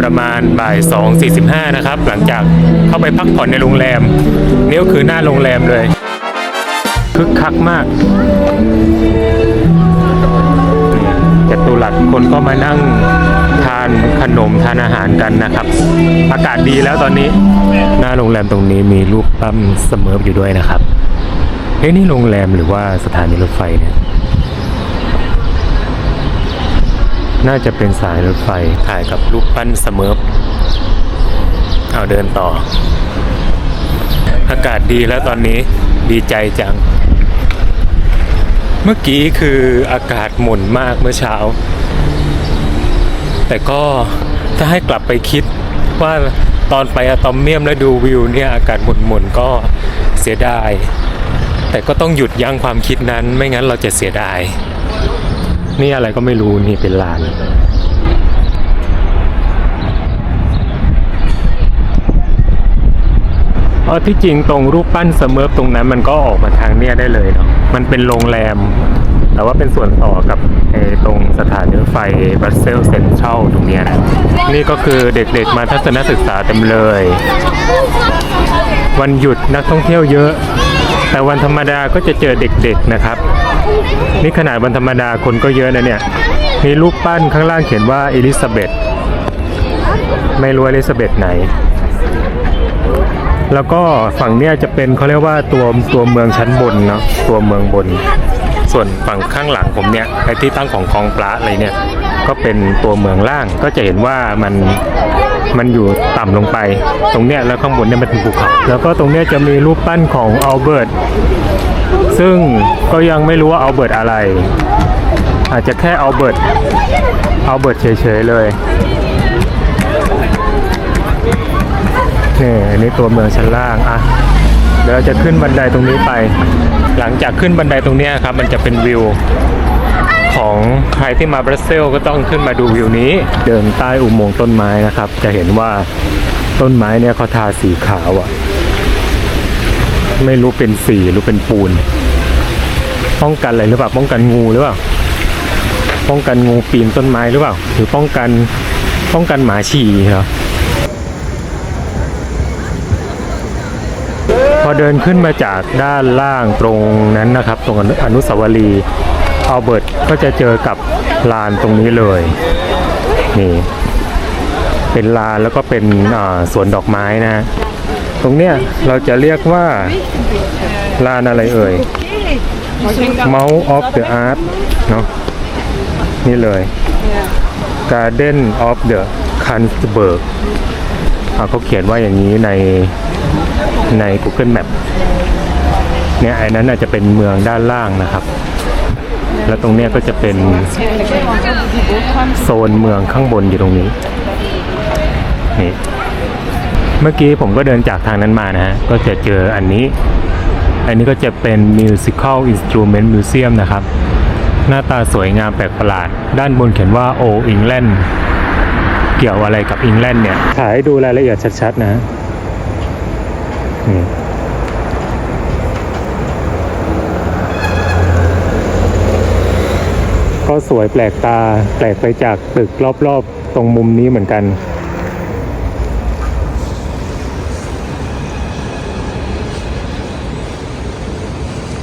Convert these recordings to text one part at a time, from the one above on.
ประมาณบ่าย 2.45 นะครับ หลังจากเข้าไปพักผ่อนในโรงแรมนี่ก็คือหน้าโรงแรมเลยคึกคักมากจตุรัสคนก็มานั่งทานขนมทานอาหารกันนะครับ อากาศดีแล้วตอนนี้ หน้าโรงแรมตรงนี้มีรูปปั้มเสมออยู่ด้วยนะครับเฮ้ยนี่โรงแรมหรือว่าสถานีรถไฟเนี่ย น่าจะเป็นสายรถไฟถ่ายกับรูปปั้นเสมอเอาเดินต่อ อากาศดีแล้วตอนนี้ดีใจจัง เมื่อกี้คืออากาศหม่นมากเมื่อเช้า แต่ก็ถ้าให้กลับไปคิดว่าตอนไปอะตอมเมียมแล้วดูวิวเนี่ยอากาศหม่นๆก็เสียดาย แต่ก็ต้องหยุดยั้งความคิดนั้นไม่งั้นเราจะเสียดาย นี่อะไรก็ไม่รู้นี่เป็นลานอ๋อที่จริงตรงรูปปั้นเสมอตรงนั้นมันก็ออกมาทางเนี้ยได้เลยเนาะมันเป็นโรงแรม แต่ว่าเป็นส่วนต่อกับไอ้ตรงสถานีรถไฟบรัสเซลเซ็นทรัลตรงเนี้ยนะนี่ก็คือเด็กๆมาทัศนศึกษาเต็มเลย วันหยุดนักท่องเที่ยวเยอะ แต่วันธรรมดาก็จะเจอเด็กๆนะครับ นี่ขนาดวันธรรมดาคนก็เยอะนะเนี่ย มีรูปปั้นข้างล่างเขียนว่าเอลิซาเบธไม่รู้เอลิซาเบธไหน แล้วก็ฝั่งเนี้ยจะเป็นเขาเรียกว่าตัวตัวเมืองชั้นบนเนาะตัวเมืองบน ส่วนฝั่งข้างหลังผมเนี่ยไอ้ที่ตั้งของกองปลาอะไรเนี่ย ก็เป็นตัวเมืองล่างก็จะเห็นว่ามันมันอยู่ต่ำลงไป ตรงเนี้ยแล้วข้างบนเนี่ยมันเป็นภูเขาแล้วก็ตรงเนี้ยจะมีรูปปั้นของอัลเบิร์ต ซึ่งก็ยังไม่รู้ว่าเอัลเบิร์ตอะไร อาจจะแค่เอัลเบิร์ตเอัลเบิร์ตเฉยๆเลยนี่อันนี้ตัวเมืองชั้นล่างอะเดี๋ยวเราจะขึ้นบันไดตรงนี้ไป หลังจากขึ้นบันไดตรงเนี้ยครับ มันจะเป็นวิว ของใครที่มาบรัสเซลก็ต้องขึ้นมาดูวิวนี้ เดินใต้อุโมงค์ต้นไม้นะครับ จะเห็นว่าต้นไม้เนี่ยเขาทาสีขาวอะ่ะ ไม่รู้เป็นสีหรือเป็นปูน ป้องกันอะไรหรือเปล่าป้องกันงูหรือเปล่าป้องกันงูปีนต้นไม้หรือเปล่า หรือป้องกันป้องกันหมาฉี่เหรอพอเดินขึ้นมาจากด้านล่างตรงนั้นนะครับ ตรงอนุสาวรีย์อัลเบิร์ตก็จะเจอกับลานตรงนี้เลยนี่เป็นลานแล้วก็เป็นสวนดอกไม้นะฮะตรงเนี้ยเราจะเรียกว่าลานอะไรเอ่ย Mouth of the Art เนาะนี่เลย Garden of the k a n s b e r g เขาเขียนว่าอย่างนี้ในใน Google Map เนี่ยไอ้นั้นอาจจะเป็นเมืองด้านล่างนะครับ แล้วตรงเนี้ยก็จะเป็นโซนเมืองข้างบนอยู่ตรงนี้นี่เมื่อกี้ผมก็เดินจากทางนั้นมานะฮะ ก็จะเจออันนี้ อันนี้ก็จะเป็น Musical Instrument Museum นะครับ หน้าตาสวยงามแปลกประหลาด ด้านบนเขียนว่า O England เกี่ยวอะไรกับอังกฤษเนี่ย ถ่ายให้ดูรายละเอียดชัดๆนะฮะนี่ก็สวยแปลกตาแปลกไปจากตึกรอบๆ ตรงมุมนี้เหมือนกัน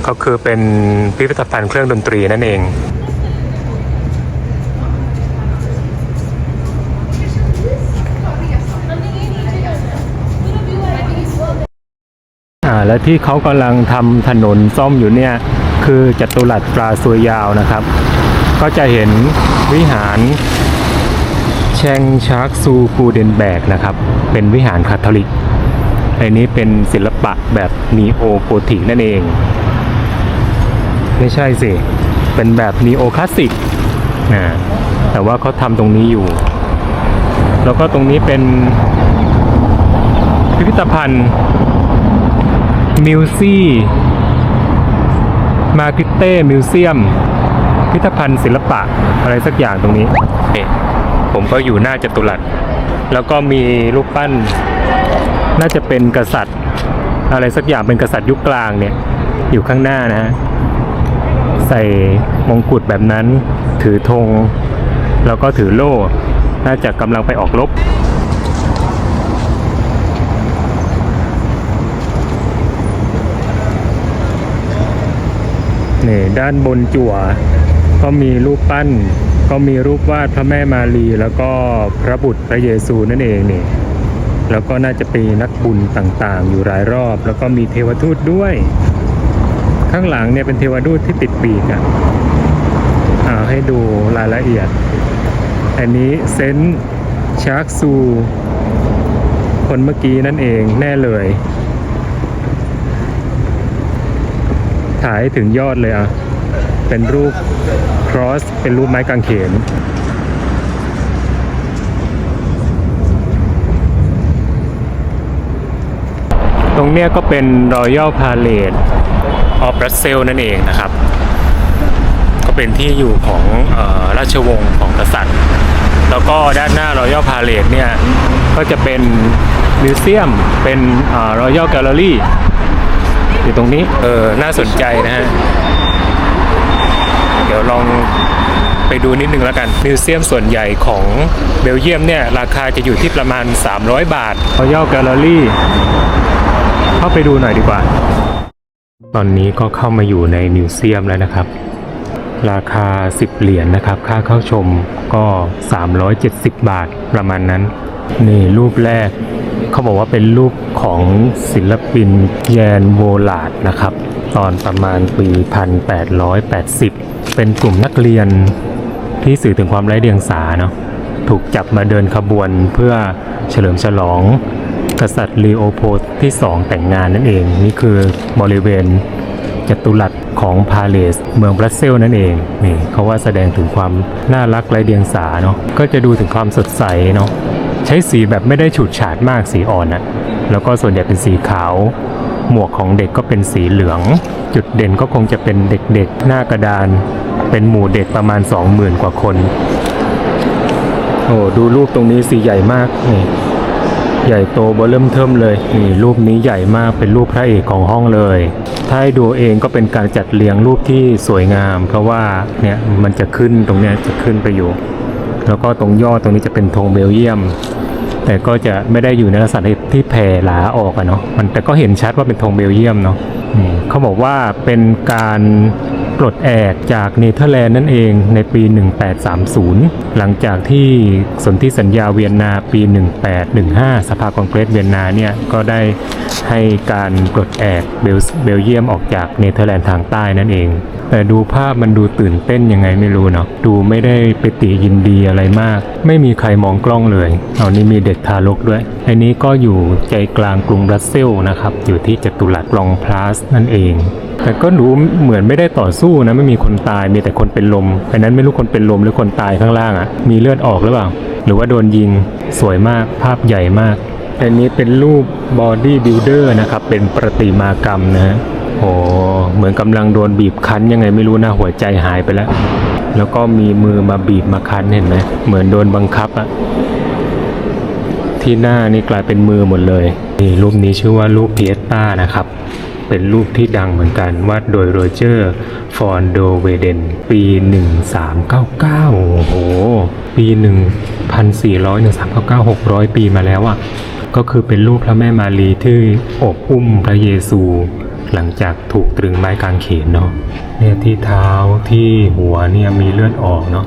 ก็คือเป็นพิพิธภัณฑ์เครื่องดนตรีนั่นเอง อ่า และที่เขากำลังทำถนนซ่อมอยู่เนี่ย คือจัตุรัสปลาซวยยาวนะครับ ก็จะเห็นวิหารแชงชาร์กซูกูเดนแบกนะครับ เป็นวิหารคาทอลิกอันนี้เป็นศิลปะแบบนีโอโกธิกนั่นเอง ไม่ใช่สิ เป็นแบบนีโอคลาสสิกนะแต่ว่าเขาทำตรงนี้อยู่ แล้วก็ตรงนี้เป็นพิพิธภัณฑ์มิวซี่มาคิเต้มิวเซียม พิพิธภัณฑ์ศิลปะอะไรสักอย่างตรงนี้เอ๊ะผมก็อยู่หน้าจตุรัส แล้วก็มีรูปปั้น น่าจะเป็นกษัตริย์ อะไรสักอย่างเป็นกษัตริย์ยุคกลางเนี่ย อยู่ข้างหน้านะฮะ ใส่มงกุฎแบบนั้น ถือธงแล้วก็ถือโล่ น่าจะกำลังไปออกรบนี่ด้านบนจั่ว ก็มีรูปปั้น ก็มีรูปวาดพระแม่มารี แล้วก็พระบุตรพระเยซูนั่นเองนี่แล้วก็น่าจะเป็นนักบุญต่างๆ อยู่หลายรอบ แล้วก็มีเทวทูตด้วย ข้างหลังเนี่ยเป็นเทวทูตที่ติดปีกอะอ่าให้ดูรายละเอียด อันนี้เซนชาร์กซู คนเมื่อกี้นั่นเองแน่เลย ถ่ายถึงยอดเลยอะ เป็นรูป cross เป็นรูปไม้กางเขนตรงเนี้ยก็เป็นรอยัลพาเลท Royal Palace of Brussels นั่นเองนะครับ ก็เป็นที่อยู่ของออราชวงศ์ของกษัตริย์ แล้วก็ด้านหน้า Royal Palace เนี่ยก็จะเป็นมิวเซียมเป็นเอ่อ Royal Gallery อยู่ตรงนี้เออน่าสนใจนะฮะเดี๋ยวลองไปดูนิดนึงแล้วกัน มิวเซียมส่วนใหญ่ของเบลเยียมเนี่ย ราคาจะอยู่ที่ประมาณ 300 บาท Royal Gallery เข้าไปดูหน่อยดีกว่า ตอนนี้ก็เข้ามาอยู่ในมิวเซียมแล้วนะครับ ราคา 10 เหรียญนะครับ ค่าเข้าชมก็ 370 บาทประมาณนั้น นี่รูปแรก เขาบอกว่าเป็นรูปของศิลปินแยนโวลาดนะครับ ตอนประมาณปี 1880 เป็นกลุ่มนักเรียนที่สื่อถึงความไร้เดียงสาเนาะถูกจับมาเดินขบวนเพื่อเฉลิมฉลอง กษัตริย์ลีโอโพลที่ 2 แต่งงานนั่นเอง นี่คือบริเวณจัตุรัสของพาเลสเมืองบรัสเซลนั่นเองนี่เขาว่าแสดงถึงความน่ารักไร้เดียงสาเนาะก็จะดูถึงความสดใสเนาะใช้สีแบบไม่ได้ฉูดฉาดมากสีอ่อนอะแล้วก็ส่วนใหญ่เป็นสีขาว หมวกของเด็กก็เป็นสีเหลือง จุดเด่นก็คงจะเป็นเด็กๆ หน้ากระดาน เป็นหมู่เด็กประมาณ 20,000 กว่าคน โอ้ดูรูปตรงนี้สีใหญ่มากนี่ ใหญ่โตเบอร์เริ่มเทิมเลยนี่รูปนี้ใหญ่มากเป็นรูปพระเอกของห้องเลย ถ้าให้ดูเองก็เป็นการจัดเรียงรูปที่สวยงาม เพราะว่าเนี่ยมันจะขึ้นตรงเนี้ยจะขึ้นไปอยู่ แล้วก็ตรงยอดตรงนี้จะเป็นธงเบลเยียม แต่ก็จะไม่ได้อยู่ในลักษณะที่แผ่หลาออกอะเนาะมันแต่ก็เห็นชัดว่าเป็นธงเบลเยียมเนาะเขาบอกว่าเป็นการ ปลดแอกจากเนเธอร์แลนด์นั่นเองในปี 1830 หลังจากที่สนธิสัญญาเวียนนาปี 1815 สภาคองเกรสเวียนนาเนี่ยก็ได้ให้การปลดแอกเบลเบลเยียมออกจากเนเธอร์แลนด์ทางใต้นั่นเอง แต่ดูภาพมันดูตื่นเต้นยังไงไม่รู้เนาะดูไม่ได้ไปติยินดีอะไรมาก ไม่มีใครมองกล้องเลย เอานี่มีเด็กทารกด้วย อันนี้ก็อยู่ใจกลางกรุงบรัสเซลนะครับ อยู่ที่จัตุรัสลองพลาสนั่นเอง แต่ก็ดูเหมือนไม่ได้ต่อสู้นะไม่มีคนตายมีแต่คนเป็นลมอันนั้นไม่รู้คนเป็นลมหรือคนตายข้างล่างอะ่ะ มีเลือดออกหรือเปล่า หรือว่าโดนยิงสวยมากภาพใหญ่มากอันนี้เป็นรูปบอดี้บิ l เดอร์นะครับเป็นประติมากรรมนะฮะ โอ้เหมือนกำลังโดนบีบคั้นยังไงไม่รู้นะหัวใจหายไปแล้ว แล้วก็มีมือมาบีบมาคั้นเห็นไหมเหมือนโดนบังคับอะที่หน้านี่กลายเป็นมือหมดเลยนี่รูปนี้ชื่อว่ารูปเพียสต้านะครับ เป็นรูปที่ดังเหมือนกันวาดโดยโรเจอร์ฟอนโดเวเดนปี 1399 โอ้โห ปี 1400 1399 600 ปีมาแล้วอะ่ะก็คือเป็นรูปพระแม่มารีที่อบอุ้มพระเยซู หลังจากถูกตรึงไม้กางเขนเนาะเนี่ยที่เท้าที่หัวเนี่ยมีเลือดออกเนาะ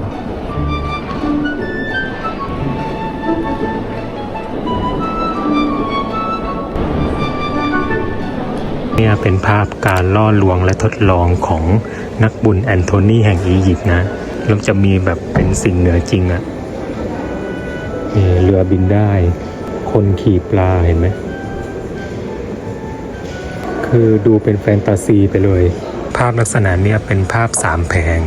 เนี่ยเป็นภาพการล่อลวงและทดลองของนักบุญแอนโทนีแห่งอียิปต์นะแล้วจะมีแบบเป็นสิ่งเหนือจริงอะ่ะเรือบินได้ คนขี่ปลาเห็นไหม คือดูเป็นแฟนตาซีไปเลย ภาพลักษณะเนี้ยเป็นภาพสามแผง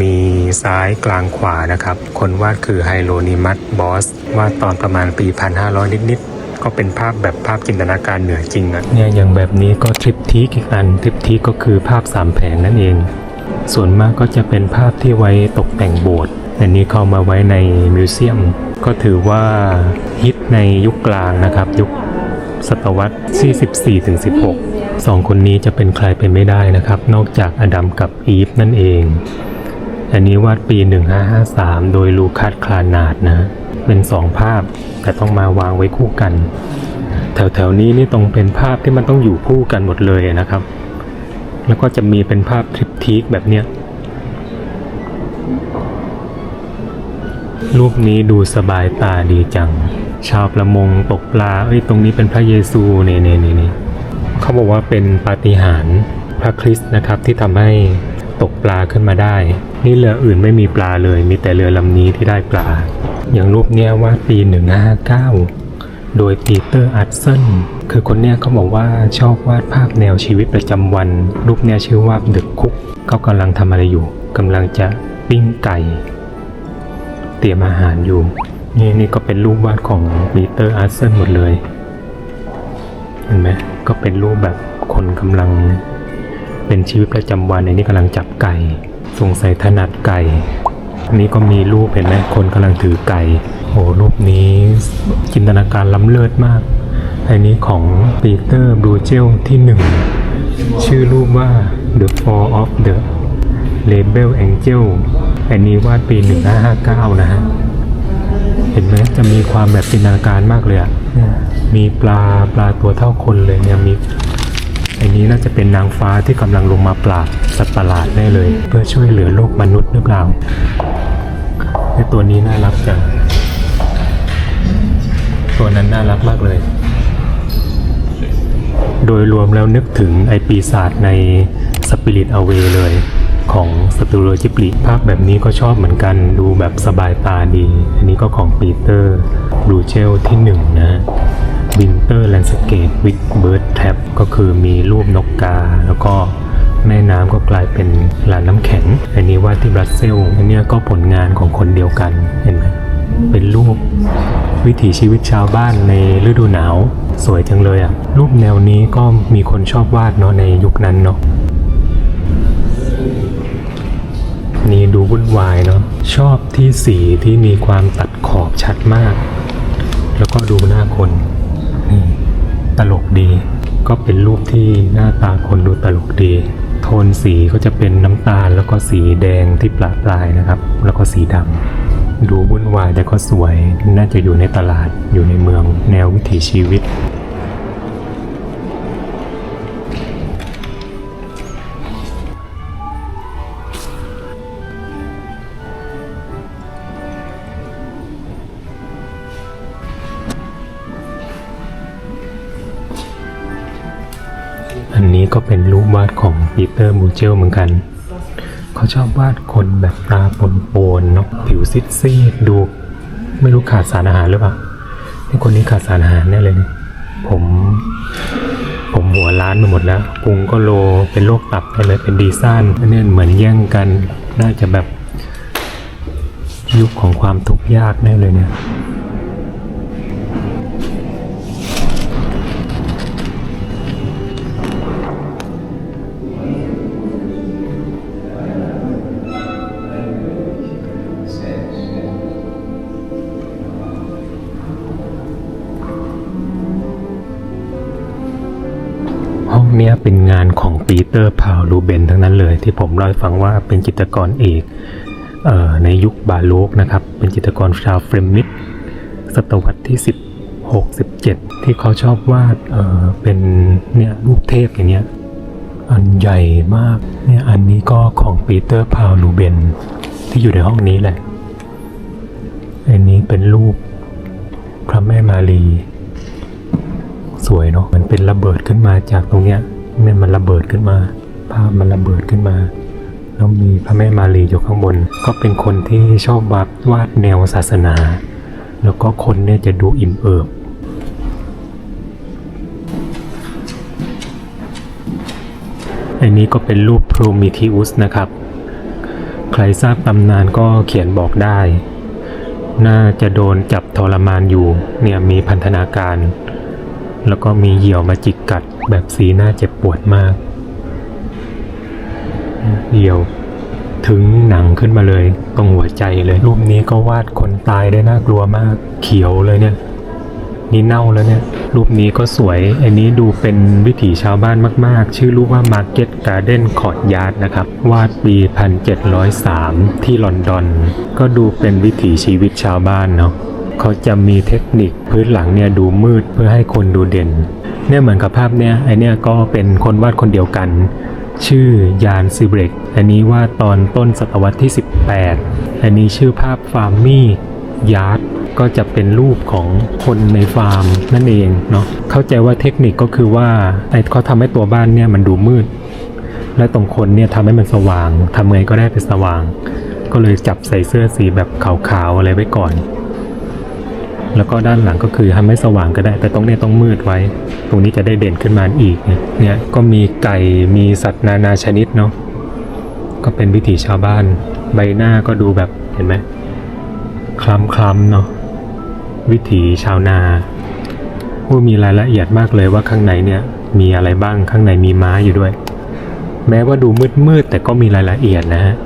มีซ้ายกลางขวานะครับ คนวาดคือไฮโลนิมัสบอสวาดตอนประมาณปี 1500 นิด ๆก็เป็นภาพแบบภาพจินตนาการเหนือจริงอะเนี่ยอย่างแบบนี้ก็ทริปทีกอีกอันทริปทีกก็คือภาพสามแผงนั่นเอง ส่วนมากก็จะเป็นภาพที่ไว้ตกแต่งโบสถ์อันนี้เข้ามาไว้ในมิวเซียม ก็ถือว่าฮิตในยุคกลางนะครับ ยุคศตวรรษที่14-16 สองคนนี้จะเป็นใครไปไม่ได้นะครับ นอกจากอดัมกับอีฟนั่นเอง อันนี้วาดปี 1553 โดยลูคัสคลานาดนะ เป็นสองภาพแต่ต้องมาวางไว้คู่กัน แถวๆนี้นี่ต้องเป็นภาพที่มันต้องอยู่คู่กันหมดเลยนะครับ แล้วก็จะมีเป็นภาพทริปทีกแบบเนี้ยรูปนี้ดูสบายตาดีจัง ชาวประมงตกปลา เอ้ย ตรงนี้เป็นพระเยซูนี่นี่นี่ เขาบอกว่าเป็นปาฏิหาริย์พระคริสต์นะครับที่ทำให้ตกปลาขึ้นมาได้ นี่เรืออื่นไม่มีปลาเลย มีแต่เรือลำนี้ที่ได้ปลา อย่างรูปเนี้ยวาดปี 159 โดยปีเตอร์อัดเซนคือคนเนี้ยเขาบอกว่าชอบวาดภาพแนวชีวิตประจำวัน รูปเนี้ยชื่อว่าดอะคุกเขากำลังทำอะไรอยู่กำลังจะปิ้งไก่ เตรียมอาหารอยู่ นี่นี่ก็เป็นรูปวาดของปีเตอร์อาร์เซนหมดเลย เห็นไหม ก็เป็นรูปแบบคนกำลัง เป็นชีวิตประจำวันในนี้กำลังจับไก่ สงสัยถนัดไก่อันนี้ก็มีรูปเห็นไหมคนกำลังถือไก่โอ้รูปนี้จินตนาการล้ำเลิศมากอันนี้ของปีเตอร์บรูเจลที่หนึ่งชื่อรูปว่า The Fall of the Rebel Angel อันนี้วาดปี 1559 นะฮะ ห็นไหมจะมีความแบบจินตนาการมากเลยอะ่ะเนี่ยมีปลาปลาตัวเท่าคนเลยเนี่ยมีอันนี้น่าจะเป็นนางฟ้าที่กำลังลงมาปราบสัตว์ประหลาดแน่เลย เพื่อช่วยเหลือโลกมนุษย์หรือเปล่าไอตัวนี้น่ารักจังตัวนั้นน่ารักมากเลย โดยรวมแล้วนึกถึงไอปีศาจใน Spirit Away เลย ของสตูดิโอจิบลิภาพแบบนี้ก็ชอบเหมือนกันดูแบบสบายตาดี อันนี้ก็ของปีเตอร์บลูเชลที่หนึ่งนะ Winter Landscape with Bird Trap ก็คือมีรูปนกกา แล้วก็แม่น้ำก็กลายเป็นลานน้ำแข็ง อันนี้ว่าดที่บรัสเซลอันเนี้ยก็ผลงานของคนเดียวกันเห็นไหมเป็นรูปวิถีชีวิตชาวบ้านในฤดูหนาว สวยจังเลยอะ รูปแนวนี้ก็มีคนชอบวาดเนาะในยุคนั้นเนาะ นี่ดูวุ่นวายเนาะชอบที่สีที่มีความตัดขอบชัดมาก แล้วก็ดูหน้าคนนี่ตลกดี ก็เป็นรูปที่หน้าตาคนดูตลกดี โทนสีก็จะเป็นน้ำตาลแล้วก็สีแดงที่ปลาปลายนะครับ แล้วก็สีดำดูวุ่นวายแต่ก็สวย น่าจะอยู่ในตลาดอยู่ในเมืองแนววิถีชีวิต ปีเตอร์มูเจลเหมือนกันเขาชอบวาดคนแบบตาปนๆเนาะผิวซีดๆดู ไม่รู้ขาดสารอาหารหรือเปล่านี่คนนี้ขาดสารอาหารแน่เลยเนี่ยผม ผมหัวล้านไปหมดแล้วปุงก็โลเป็นโรคตับไปเลยเป็นดีซ่านอันนี้เหมือนแย่งกันน่าจะแบบยุคของความทุกข์ยากแน่เลยเนี่ย เนี้ยเป็นงานของปีเตอร์พาวลูเบนทั้งนั้นเลย ที่ผมเล่าให้ฟังว่าเป็นจิตรกรเอกเออในยุคบาโลกนะครับ เป็นจิตรกรชาวเฟรมิดศตวรรษที่ 16 17 ที่เขาชอบวาดเออเป็นเนี่ยรูปเทพอย่างเงี้ยอันใหญ่มากเนี่ยอันนี้ก็ของปีเตอร์พาวลูเบนที่อยู่ในห้องนี้แหละอันนี้เป็นรูปพระแม่มารี สวยเนาะมันเป็นระเบิดขึ้นมาจากตรงเนี้ยเนี่ยมันระเบิดขึ้นมา ภาพมันระเบิดขึ้นมาแล้วมีพระแม่มารีอยู่ข้างบน ก็เป็นคนที่ชอบวาดวาดแนวศาสนา แล้วก็คนเนี่ยจะดูอิ่มเอิบอันนี้ก็เป็นรูปโพรเมธีอุสนะครับ ใครทราบตำนานก็เขียนบอกได้ น่าจะโดนจับทรมานอยู่ เนี่ยมีพันธนาการ แล้วก็มีเหยี่ยวมาจิกกัดแบบสีหน้าเจ็บปวดมาก เหยี่ยวถึงหนังขึ้นมาเลยตรงหัวใจเลย รูปนี้ก็วาดคนตายได้น่ากลัวมาก เขียวเลยเนี่ย นี่เน่าแล้วเนี่ย รูปนี้ก็สวย อันนี้ดูเป็นวิถีชาวบ้านมาก ๆ ชื่อรูปว่า Market Garden Courtyard นะครับ วาดปี 1703 ที่ลอนดอน ก็ดูเป็นวิถีชีวิตชาวบ้านเนาะ เขาจะมีเทคนิคพื้นหลังเนี่ยดูมืดเพื่อให้คนดูเด่น เนี่ยเหมือนกับภาพเนี่ยไอเนี่ยก็เป็นคนวาดคนเดียวกัน ชื่อยานซิเบรกอันนี้ว่าตอนต้นศตวรรษที่ 18 อันนี้ชื่อภาพฟาร์มมี่ยาร์ดก็จะเป็นรูปของคนในฟาร์มนั่นเองเนาะเข้าใจว่าเทคนิคก็คือว่าไอ้เขาทำให้ตัวบ้านเนี่ยมันดูมืด และตรงคนเนี่ยทำให้มันสว่างทำไงก็ได้เป็นสว่าง ก็เลยจับใส่เสื้อสีแบบขาวๆอะไรไว้ก่อน แล้วก็ด้านหลังก็คือทำให้สว่างก็ได้ แต่ตรงนี้ต้องมืดไว้ ตรงนี้จะได้เด่นขึ้นมาอีกเนี่ยก็มีไก่มีสัตว์นานาชนิดเนาะก็เป็นวิถีชาวบ้าน ใบหน้าก็ดูแบบเห็นไหมคล้ำคล้ำๆเนาะวิถีชาวนาผู้มีรายละเอียดมากเลยว่าข้างในเนี่ยมีอะไรบ้างข้างในมีม้าอยู่ด้วย แม้ว่าดูมืดๆแต่ก็มีรายละเอียดนะฮะ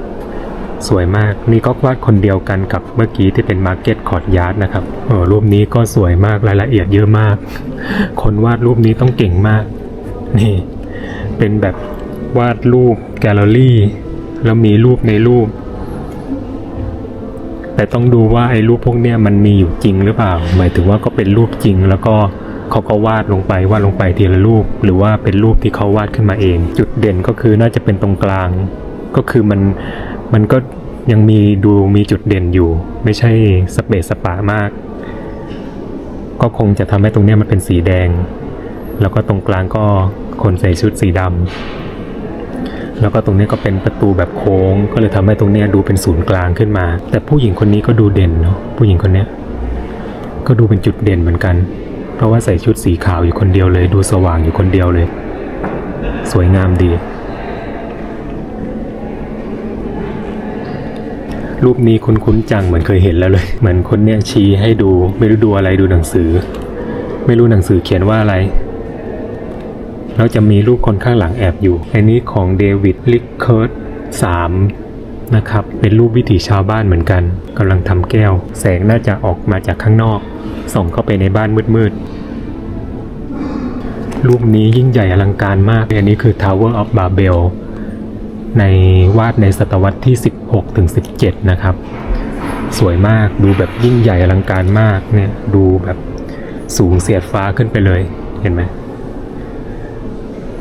สวยมาก นี่ก็วาดคนเดียวกันกับเมื่อกี้ที่เป็นมาร์เก็ตคอร์ดยาร์ดนะครับเออรูปนี้ก็สวยมากรายละเอียดเยอะมาก คนวาดรูปนี้ต้องเก่งมาก นี่ เป็นแบบวาดรูปแกลเลอรี่ แล้วมีรูปในรูป แต่ต้องดูว่าไอ้รูปพวกเนี้ยมันมีอยู่จริงหรือเปล่า หมายถึงว่าก็เป็นรูปจริงแล้วก็เขาก็วาดลงไปวาดลงไปทีละรูป หรือว่าเป็นรูปที่เขาวาดขึ้นมาเอง จุดเด่นก็คือน่าจะเป็นตรงกลาง ก็คือมัน มันก็ยังมีดูมีจุดเด่นอยู่ ไม่ใช่สเปซสปามาก ก็คงจะทำให้ตรงเนี้ยมันเป็นสีแดง แล้วก็ตรงกลางก็คนใส่ชุดสีดำแล้วก็ตรงนี้ก็เป็นประตูแบบโค้ง ก็เลยทำให้ตรงเนี้ยดูเป็นศูนย์กลางขึ้นมา แต่ผู้หญิงคนนี้ก็ดูเด่นเนาะผู้หญิงคนเนี้ยก็ดูเป็นจุดเด่นเหมือนกัน เพราะว่าใส่ชุดสีขาวอยู่คนเดียวเลย ดูสว่างอยู่คนเดียวเลย สวยงามดี รูปนี้คุ้นๆจังเหมือนเคยเห็นแล้วเลยเหมือนคนเนี้ยชี้ให้ดูไม่รู้ดูอะไรดูหนังสือ ไม่รู้หนังสือเขียนว่าอะไรแล้วจะมีรูปคนข้างหลังแอบอยู่ อันนี้ของเดวิดลิกเคิร์ตสามนะครับ เป็นรูปวิถีชาวบ้านเหมือนกันกำลังทำแก้ว แสงน่าจะออกมาจากข้างนอก ส่องเข้าไปในบ้านมืดๆ รูปนี้ยิ่งใหญ่อลังการมาก อันนี้คือ Tower of Babel ในวาดในศตวรรษที่ 16ถึง17 นะครับ สวยมากดูแบบยิ่งใหญ่อลังการมากเนี่ยดูแบบสูงเสียดฟ้าขึ้นไปเลยเห็นไหม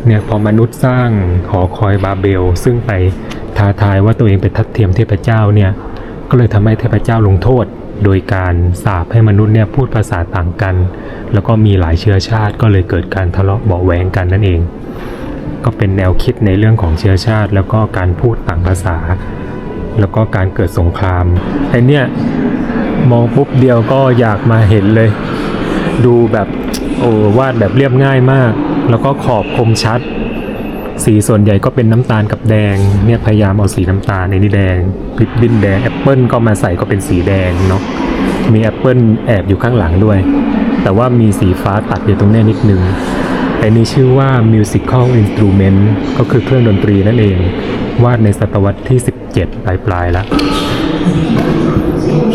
เนี่ยพอมนุษย์สร้างหอคอยบาเบล ซึ่งไปท้าทายว่าตัวเองเป็นทัดเทียมเทพเจ้าเนี่ยก็เลยทำให้เทพเจ้าลงโทษ โดยการสาปให้มนุษย์เนี่ยพูดภาษาต่างกัน แล้วก็มีหลายเชื้อชาติก็เลยเกิดการทะเลาะเบาะแวงกันนั่นเอง ก็เป็นแนวคิดในเรื่องของเชื้อชาติ แล้วก็การพูดต่างภาษา แล้วก็การเกิดสงครามไอเนี่ยมองปุ๊บเดียวก็อยากมาเห็นเลย ดูแบบโอ้วาดแบบเรียบง่ายมาก แล้วก็ขอบคมชัด สีส่วนใหญ่ก็เป็นน้ำตาลกับแดง เนี่ยพยายามเอาสีน้ำตาลในนี่แดงพิบินแดงแอปเปิลก็มาใส่ก็เป็นสีแดงเนาะมีแอปเปิลแอบอยู่ข้างหลังด้วย แต่ว่ามีสีฟ้าตัดอยู่ตรงนี้นิดนึง อันนี้ชื่อว่า musical instrument ก็คือเครื่องดนตรีนั่นเอง วาดในศตวรรษที่ 17 ปลายปลายๆแล้ว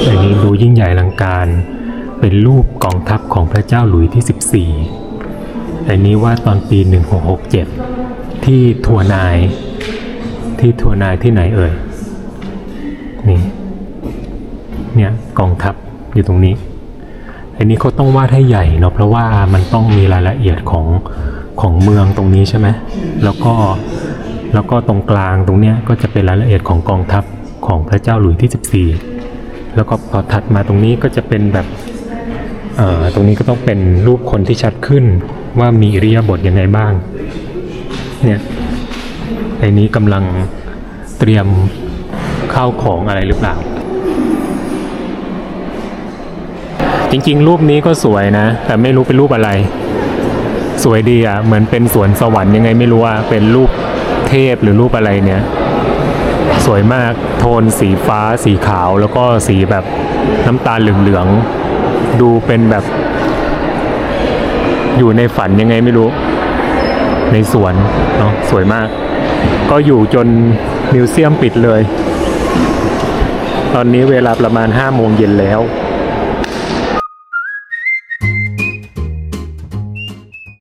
อันนี้ดูยิ่งใหญ่ลังการ เป็นรูปกองทัพของพระเจ้าหลุยที่ 14 อันนี้วาดตอนปี 1667 ที่ทัวนาย ที่ทัวนายที่ไหนเอ่ย นี่ เนี่ยกองทัพอยู่ตรงนี้ อันนี้เขาต้องวาดให้ใหญ่เนาะเพราะว่ามันต้องมีรายละเอียดของของเมืองตรงนี้ใช่ไหมแล้วก็แล้วก็ตรงกลางตรงเนี้ยก็จะเป็นรายละเอียดของกองทัพของพระเจ้าหลุยส์ที่ 14 แล้วก็พอถัดมาตรงนี้ก็จะเป็นแบบเอ่อตรงนี้ก็ต้องเป็นรูปคนที่ชัดขึ้นว่ามีอิริยาบถยังไงบ้างเนี่ยไอ้นี้กำลังเตรียมข้าวของอะไรหรือเปล่า จริง ๆ รูปนี้ก็สวยนะ แต่ไม่รู้เป็นรูปอะไร สวยดีอะ เหมือนเป็นสวนสวรรค์ยังไงไม่รู้ว่าเป็นรูปเทพหรือรูปอะไรเนี่ย สวยมากโทนสีฟ้าสีขาวแล้วก็สีแบบน้ำตาลเหลืองๆดูเป็นแบบ อยู่ในฝันยังไงไม่รู้ ในสวนเนาะสวยมาก ก็อยู่จนมิวเซียมปิดเลย ตอนนี้เวลาประมาณ5โมงเย็นแล้ว